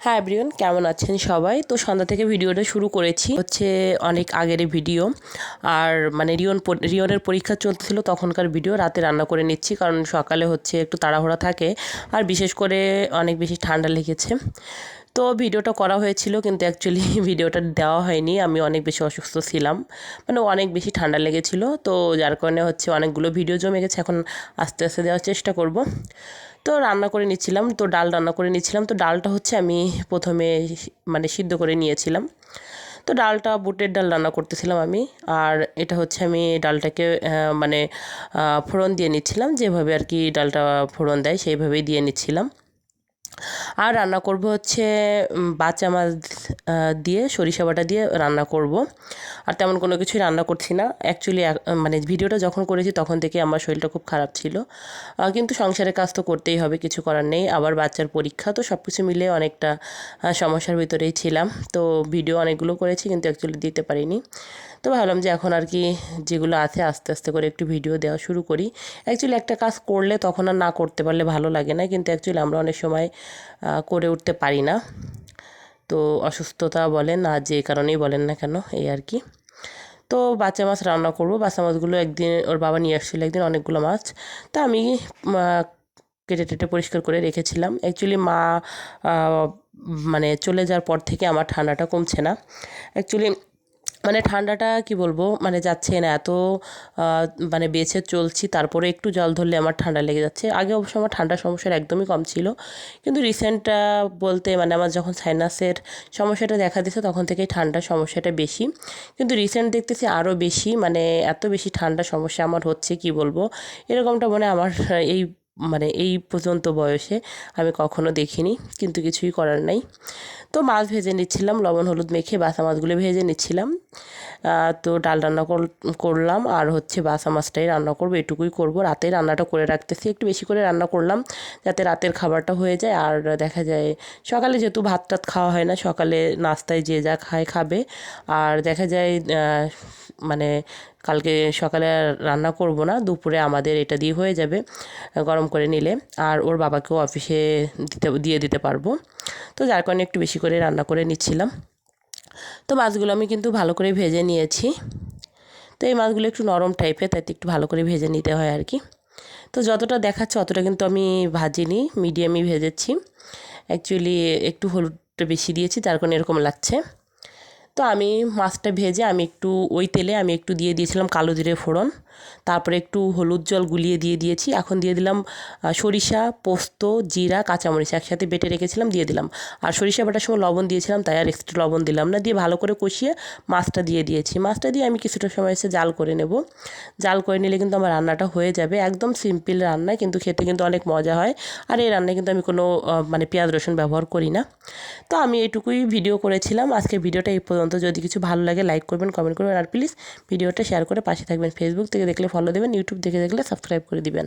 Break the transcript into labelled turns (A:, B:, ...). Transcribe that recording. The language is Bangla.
A: হ্যাঁ এভরিওয়ান, কেমন আছেন সবাই? তো সন্ধ্যা থেকে ভিডিওটা শুরু করেছি। হচ্ছে অনেক আগের ভিডিও। আর মানে রিয়ন রিয়নের পরীক্ষা চলতেছিল তখনকার ভিডিও। রাতে রান্না করে নিচ্ছি কারণ সকালে হচ্ছে একটু তাড়াহুড়া থাকে। আর বিশেষ করে অনেক বেশি ঠান্ডা লেগেছে। তো ভিডিওটা করা হয়েছিল কিন্তু অ্যাকচুয়ালি ভিডিওটা দেওয়া হয়নি। আমি অনেক বেশি অসুস্থ ছিলাম। মানে অনেক বেশি ঠান্ডা লেগেছিল। তো যার কারণে হচ্ছে অনেকগুলো ভিডিও জমে গেছে। এখন আস্তে আস্তে দেওয়ার চেষ্টা করব। তো রান্না করে নিচ্ছিলাম, তো ডাল রান্না করে নিচ্ছিলাম। তো ডালটা হচ্ছে আমি প্রথমে মানে সিদ্ধ করে নিয়েছিলাম। তো ডালটা, বুটের ডাল রান্না করতেছিলাম আমি। আর এটা হচ্ছে আমি ডালটাকে মানে ফোড়ন দিয়ে নিচ্ছিলাম। যেভাবে আর কি ডালটা ফোড়ন দেয় সেইভাবেই দিয়ে নিচ্ছিলাম। আর রান্না করব হচ্ছে বাচ্চা মাছ দিয়ে সরিষা বাটা দিয়ে রান্না করব। আর তেমন কোনো কিছুই রান্না করছি না। অ্যাকচুয়ালি মানে ভিডিওটা যখন করেছি তখন থেকে আমার শরীরটা খুব খারাপ ছিল। কিন্তু সংসারের কাজ তো করতেই হবে, কিছু করার নেই। আবার বাচ্চার পরীক্ষা, তো সব কিছু মিলে অনেকটা সমস্যার ভিতরেই ছিলাম। তো ভিডিও অনেকগুলো করেছি কিন্তু অ্যাকচুয়ালি দিতে পারিনি। তো ভাবলাম যে এখন আর কি যেগুলো আছে আস্তে আস্তে করে একটু ভিডিও দেওয়া শুরু করি। অ্যাকচুয়ালি একটা কাজ করলে তখন আর না করতে পারলে ভালো লাগে না। কিন্তু অ্যাকচুয়ালি আমরা অনেক সময় করে উঠতে পারি না। তো অসুস্থতা বলেন আর যে কারণেই বলেন না কেন, এই আর কি। তো বাচ্চা মাছ রান্না করব। বাচ্চা মাছগুলো একদিন ওর বাবা নিয়ে আসছিল একদিন অনেকগুলো মাছ। তো আমি কেটে টেটে পরিষ্কার করে রেখেছিলাম। অ্যাকচুয়ালি মা মানে চলে যাওয়ার পর থেকে আমার ঠান্ডাটা কমছে না। অ্যাকচুয়ালি মানে ঠান্ডাটা কি বলব? মানে যাচ্ছে না, এত মানে বেছে চলছি, তারপরে একটু জল ধরলে আমার ঠান্ডা লেগে যাচ্ছে। আগে অবশ্য আমার ঠান্ডার সমস্যার একদমই কম ছিল, কিন্তু রিসেন্ট বলতে মানে আমার যখন সাইনাসের সমস্যাটা দেখা দিয়েছে, তখন থেকেই ঠান্ডার সমস্যাটা বেশি। কিন্তু রিসেন্ট দেখতেছি আরও বেশি মানে এত বেশি ঠান্ডা সমস্যা আমার হচ্ছে কি বলব? এরকমটা মনে আমার, এই মানে এই পর্যন্ত বয়সে আমি কখনো দেখিনি, কিন্তু কিছুই করার নাই। তো মাছ ভেজে নিচ্ছিলাম, লবণ, হলুদ মেখে বাসা মাছগুলো ভেজে নিচ্ছিলাম। তো ডাল রান্না কর- করলাম আর হচ্ছে বাসা মাছটাই রান্না করব, এটুকুই করব। রাতে রান্নাটা করে রাখতেছি, একটু বেশি করে রান্না করলাম যাতে রাতের খাবারটা হয়ে যায়। আর দেখা যায় সকালে যেহেতু ভাত টাত খাওয়া হয় না, সকালে নাস্তায় যে যা খায় খাবে। আর দেখা যায় মানে কালকে সকালে রান্না করব না, দুপুরে আমাদের এটা দিয়ে হয়ে যাবে গরম করে নিলে। আর ওর বাবাকেও অফিসে দিতে, দিয়ে দিতে পারব। তো যার কারণে একটু বেশি করে রান্না করে নিচ্ছিলাম। তো মাছগুলো আমি কিন্তু ভালো করে ভেজে নিয়েছি। তো এই মাছগুলো একটু নরম টাইপের তাই একটু ভালো করে ভেজে নিতে হয় আর কি। তো যতটা দেখাচ্ছে অতটা কিন্তু আমি ভাজিনি মিডিয়ামই ভেজেছি। অ্যাকচুয়ালি একটু হলুদটা বেশি দিয়েছি, তার কারণে এরকম লাগছে। তো আমি মাছটা ভেজে আমি একটু ওই তেলে আমি একটু দিয়ে দিয়েছিলাম কালো জিরে ফোড়ন। তারপরে একটু হলুদ জল গুলিয়ে দিয়ে দিয়েছি। এখন দিয়ে দিলাম সরিষা, পোস্ত, জিরা, কাঁচামরিচ একসাথে বেটে রেখেছিলাম, দিয়ে দিলাম। আর সরিষা বাটার সময় লবণ দিয়েছিলাম, তাই আর এক্সট্রা লবণ দিলাম না। দিয়ে ভালো করে কষিয়ে মাছটা দিয়ে দিয়েছি। মাছটা দিয়ে আমি কিছুটা সময় এসে জাল করে নেব। জাল করে নিলে কিন্তু আমার রান্নাটা হয়ে যাবে। একদম সিম্পল রান্না, কিন্তু খেতে কিন্তু অনেক মজা হয়। আর এই রান্নায় কিন্তু আমি কোনো মানে পেঁয়াজ রসুন ব্যবহার করি না। তো আমি এটুকুই ভিডিও করেছিলাম। আজকে ভিডিওটা এই পর্যন্ত। যদি কিছু ভালো লাগে লাইক করবেন কমেন্ট করবেন, আর প্লিজ ভিডিওটা শেয়ার করে পাশে থাকবেন। ফেসবুক থেকে দেখলে ফলো দেবেন ইউটিউব থেকে দেখলে সাবস্ক্রাইব করে দিবেন।